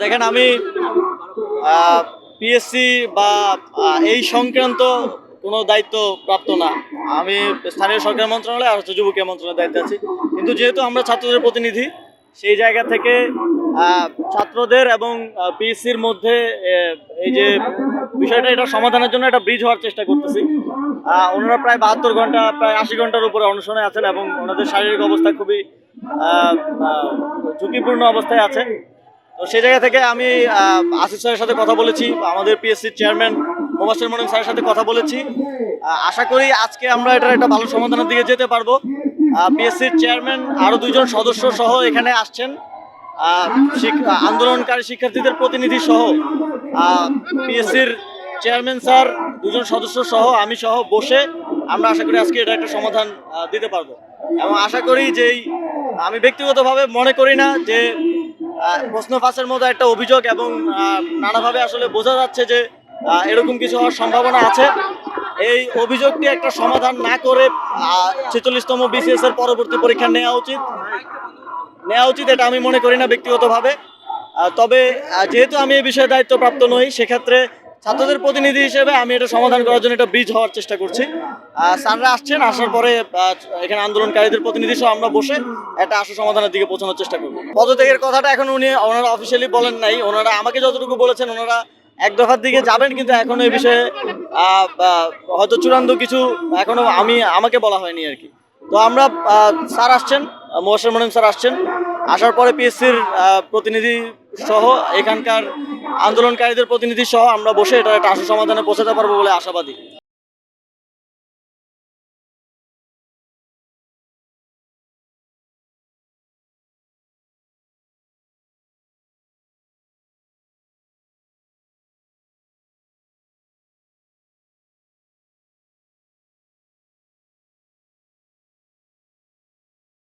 দেখেন আমি পিএসসি বা এই সংক্রান্ত কোনো দায়িত্ব প্রাপ্ত না। আমি স্থানীয় সরকার মন্ত্রণালয় আর হচ্ছে যুবক মন্ত্রণালয়ের দায়িত্বে আছি। কিন্তু যেহেতু আমরা ছাত্রদের প্রতিনিধি, সেই জায়গা থেকে ছাত্রদের এবং পিএসসির মধ্যে এই যে বিষয়টা, এটা সমাধানের জন্য একটা ব্রিজ হওয়ার চেষ্টা করতেছি। ওনারা প্রায় বাহাত্তর ঘণ্টা, প্রায় আশি ঘণ্টার উপরে অনশনে আছেন এবং ওনাদের শারীরিক অবস্থা খুবই ঝুঁকিপূর্ণ অবস্থায় আছে। তো সেই জায়গা থেকে আমি আসিফ স্যারের সাথে কথা বলেছি, আমাদের পিএসসির চেয়ারম্যান মোবাসির মনিম স্যারের সাথে কথা বলেছি। আশা করি আজকে আমরা এটার একটা ভালো সমাধানের দিকে যেতে পারব। পিএসসির চেয়ারম্যান আরও দুইজন সদস্য সহ এখানে আসছেন। আন্দোলনকারী শিক্ষার্থীদের প্রতিনিধি সহ পিএসসির চেয়ারম্যান স্যার দুজন সদস্য সহ, আমি সহ বসে আমরা আশা করি আজকে এটা একটা সমাধান দিতে পারব। এবং আশা করি যে আমি ব্যক্তিগতভাবে মনে করি না যে প্রশ্ন ফাঁসের মতো একটা অভিযোগ এবং নানাভাবে আসলে বোঝা যাচ্ছে যে এরকম কিছু হওয়ার সম্ভাবনা আছে। এই অভিযোগটি একটা সমাধান না করে ছেচল্লিশতম বিসিএস এর পরবর্তী পরীক্ষা নেওয়া উচিত। নেওয়া উচিত এটা আমি মনে করি না ব্যক্তিগতভাবে। তবে যেহেতু আমি এই বিষয়ে দায়িত্বপ্রাপ্ত নই, সেক্ষেত্রে ছাত্রদের প্রতিনিধি হিসেবে আমি এটা সমাধান করার জন্য একটা ব্রিজ হওয়ার চেষ্টা করছি। স্যাররা আসছেন, আসার পরে এখানে আন্দোলনকারীদের প্রতিনিধি সহ আমরা বসে একটা আশু সমাধানের দিকে পৌঁছানোর চেষ্টা করব। পদত্যাগের কথাটা এখন উনি ওনারা অফিসিয়ালি বলেন নাই। ওনারা আমাকে যতটুকু বলেছেন, ওনারা এক দফার দিকে যাবেন, কিন্তু এখনও এই বিষয়ে হয়তো চূড়ান্ত কিছু এখনও আমি, আমাকে বলা হয়নি আর কি। তো আমরা স্যার আসছেন মোহাসের মনিম স্যার আসছেন। আসার পরে পিএসসির প্রতিনিধি সহ এখানকার আন্দোলনকারীদের প্রতিনিধি সহ আমরা বসে এটা একটা আশু সমাধানে পৌঁছাতে পারব বলে আশাবাদী।